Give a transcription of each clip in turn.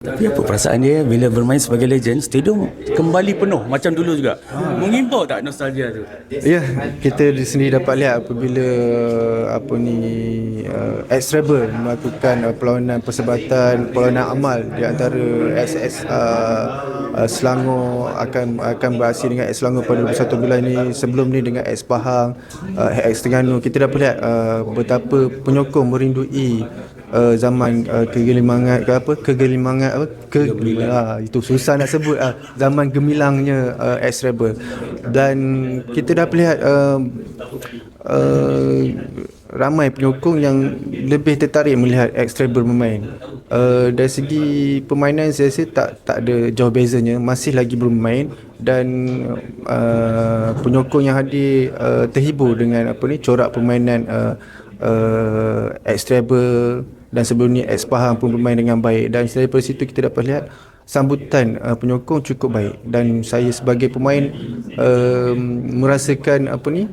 Tapi apa perasaan dia bila bermain sebagai legend, stadium kembali penuh macam dulu juga. Mengimbau tak nostalgia tu? Ya, kita di sini dapat lihat apabila apa ni uh, ex-rebel melakukan uh, perlawanan persebatan, perlawanan amal di antara SS uh, uh, Selangor akan akan beraksi dengan ex Selangor pada 21 bulan ini sebelum ni dengan ex Pahang, uh, ex Terengganu. Kita dapat lihat uh, betapa penyokong merindui uh, zaman uh, kegelimangan ke apa? Kegelimangan apa? Ke ah, itu susah nak sebut ah zaman gemilangnya uh, ex rebel. Dan kita dah lihat uh, uh, ramai penyokong yang lebih tertarik melihat ex rebel bermain. Uh, dari segi permainan saya rasa tak tak ada jauh bezanya. Masih lagi bermain dan uh, penyokong yang hadir uh, terhibur dengan apa ni corak permainan uh, uh, ex rebel dan sebelum ni ex Pahang pun bermain dengan baik. Dan daripada situ kita dapat lihat sambutan uh, penyokong cukup baik. Dan saya sebagai pemain uh, merasakan apa ni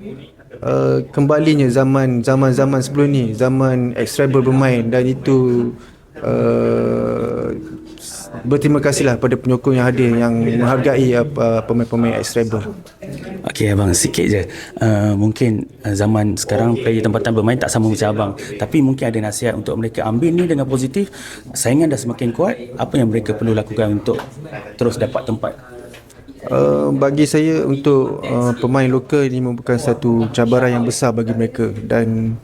uh, kembalinya zaman zaman zaman sebelum ni zaman ex rebel bermain. Dan itu uh, berterima kasihlah pada penyokong yang hadir yang menghargai uh, pemain-pemain rebel Okey abang, sikit je. Uh, mungkin uh, zaman sekarang player tempatan bermain tak sama macam abang. Tapi mungkin ada nasihat untuk mereka ambil ni dengan positif. Saingan dah semakin kuat. Apa yang mereka perlu lakukan untuk terus dapat tempat? Uh, bagi saya untuk uh, pemain lokal ini merupakan satu cabaran yang besar bagi mereka dan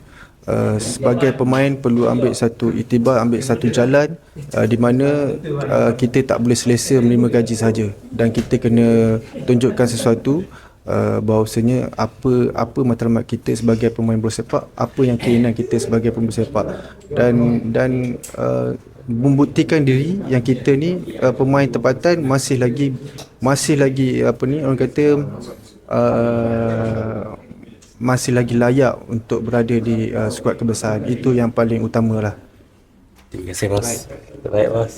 uh, sebagai pemain perlu ambil satu itibar ambil satu jalan uh, di mana uh, kita tak boleh selesa menerima gaji saja dan kita kena tunjukkan sesuatu uh, bahawasanya apa apa matlamat kita sebagai pemain bola sepak apa yang keinginan kita sebagai pemain bola sepak. Dan dan uh, membuktikan diri yang kita ni uh, pemain tempatan masih lagi masih lagi apa ni orang kata uh, masih lagi layak untuk berada di uh, skuad kebesaran itu yang paling utamalah Terima kasih bos. Baik bos.